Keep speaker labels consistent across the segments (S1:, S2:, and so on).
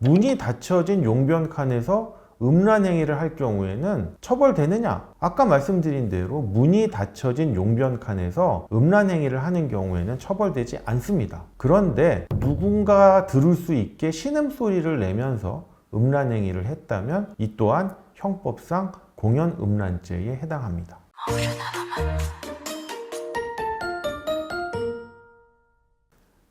S1: 문이 닫혀진 용변 칸에서 음란 행위를 할 경우에는 처벌되느냐? 아까 말씀드린 대로 문이 닫혀진 용변 칸에서 음란 행위를 하는 경우에는 처벌되지 않습니다. 그런데 누군가 들을 수 있게 신음소리를 내면서 음란 행위를 했다면 이 또한 형법상 공연 음란죄에 해당합니다.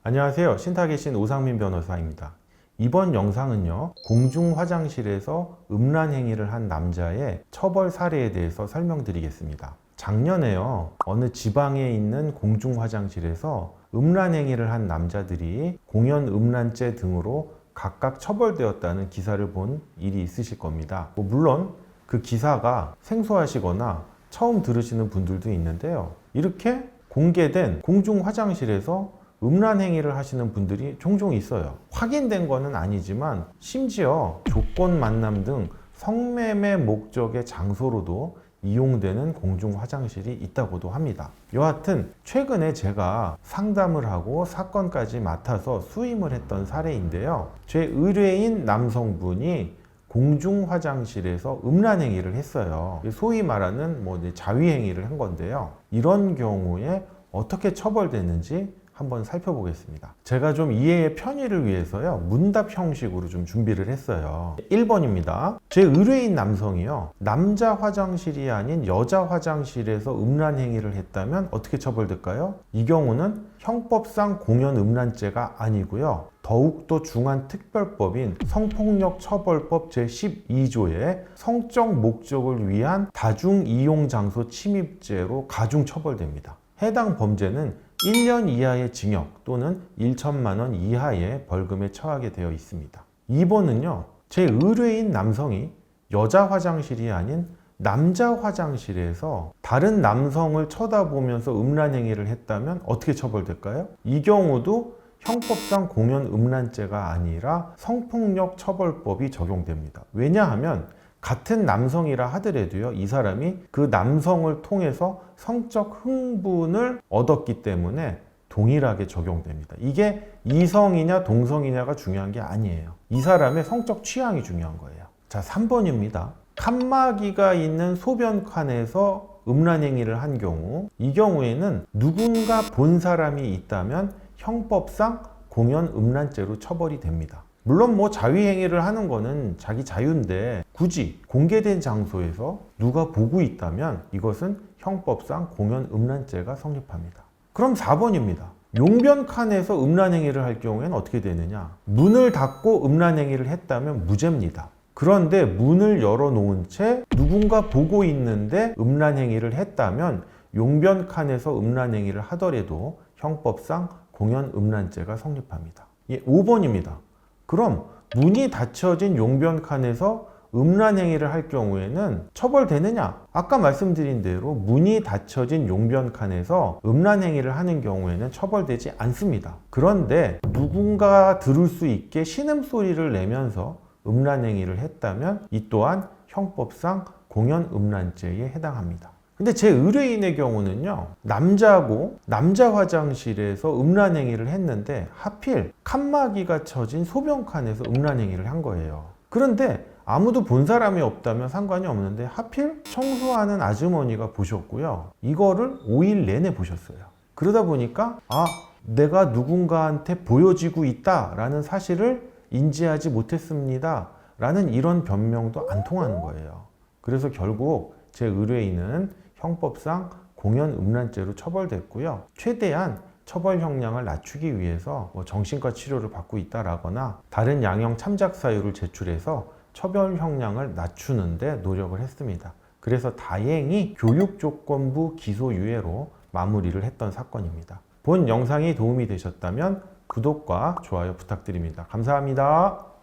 S1: 안녕하세요. 신탁의 신 오상민 변호사입니다. 이번 영상은요, 공중 화장실에서 음란 행위를 한 남자의 처벌 사례에 대해서 설명드리겠습니다. 작년에요, 어느 지방에 있는 공중 화장실에서 음란 행위를 한 남자들이 공연 음란죄 등으로 각각 처벌되었다는 기사를 본 일이 있으실 겁니다. 뭐 물론 그 기사가 생소하시거나 처음 들으시는 분들도 있는데요. 이렇게 공개된 공중 화장실에서 음란 행위를 하시는 분들이 종종 있어요. 확인된 거는 아니지만 심지어 조건 만남 등 성매매 목적의 장소로도 이용되는 공중 화장실이 있다고도 합니다. 여하튼 최근에 제가 상담을 하고 사건까지 맡아서 수임을 했던 사례인데요. 제 의뢰인 남성분이 공중 화장실에서 음란 행위를 했어요. 소위 말하는 뭐 자위 행위를 한 건데요. 이런 경우에 어떻게 처벌되는지 한번 살펴보겠습니다. 제가 좀 이해의 편의를 위해서요. 문답 형식으로 좀 준비를 했어요. 1번입니다. 제 의뢰인 남성이요. 남자 화장실이 아닌 여자 화장실에서 음란 행위를 했다면 어떻게 처벌될까요? 이 경우는 형법상 공연 음란죄가 아니고요. 더욱더 중한 특별법인 성폭력 처벌법 제12조의 성적 목적을 위한 다중 이용 장소 침입죄로 가중 처벌됩니다. 해당 범죄는 1년 이하의 징역 또는 1천만 원 이하의 벌금에 처하게 되어 있습니다. 2번은요. 제 의뢰인 남성이 여자 화장실이 아닌 남자 화장실에서 다른 남성을 쳐다보면서 음란 행위를 했다면 어떻게 처벌될까요? 이 경우도 형법상 공연 음란죄가 아니라 성폭력 처벌법이 적용됩니다. 왜냐하면 같은 남성이라 하더라도요, 이 사람이 그 남성을 통해서 성적 흥분을 얻었기 때문에 동일하게 적용됩니다. 이게 이성이냐 동성이냐가 중요한 게 아니에요. 이 사람의 성적 취향이 중요한 거예요. 자, 3번입니다. 칸막이가 있는 소변칸에서 음란 행위를 한 경우, 이 경우에는 누군가 본 사람이 있다면 형법상 공연 음란죄로 처벌이 됩니다. 물론 뭐 자위행위를 하는 거는 자기 자유인데 굳이 공개된 장소에서 누가 보고 있다면 이것은 형법상 공연 음란죄가 성립합니다. 그럼 4번입니다. 용변 칸에서 음란 행위를 할 경우에는 어떻게 되느냐? 문을 닫고 음란 행위를 했다면 무죄입니다. 그런데 문을 열어 놓은 채 누군가 보고 있는데 음란 행위를 했다면 용변 칸에서 음란 행위를 하더라도 형법상 공연 음란죄가 성립합니다. 예, 5번입니다. 그럼 문이 닫혀진 용변 칸에서 음란 행위를 할 경우에는 처벌되느냐? 아까 말씀드린 대로 문이 닫혀진 용변 칸에서 음란 행위를 하는 경우에는 처벌되지 않습니다. 그런데 누군가 들을 수 있게 신음 소리를 내면서 음란 행위를 했다면 이 또한 형법상 공연 음란죄에 해당합니다. 근데 제 의뢰인의 경우는요, 남자고 남자 화장실에서 음란 행위를 했는데 하필 칸막이가 쳐진 소변칸에서 음란 행위를 한 거예요. 그런데 아무도 본 사람이 없다면 상관이 없는데 하필 청소하는 아주머니가 보셨고요. 이거를 5일 내내 보셨어요. 그러다 보니까 아, 내가 누군가한테 보여지고 있다라는 사실을 인지하지 못했습니다. 라는 이런 변명도 안 통하는 거예요. 그래서 결국 제 의뢰인은 형법상 공연 음란죄로 처벌됐고요. 최대한 처벌 형량을 낮추기 위해서 뭐 정신과 치료를 받고 있다라거나 다른 양형 참작 사유를 제출해서 처벌 형량을 낮추는데 노력을 했습니다. 그래서 다행히 교육조건부 기소유예로 마무리를 했던 사건입니다. 본 영상이 도움이 되셨다면 구독과 좋아요 부탁드립니다. 감사합니다.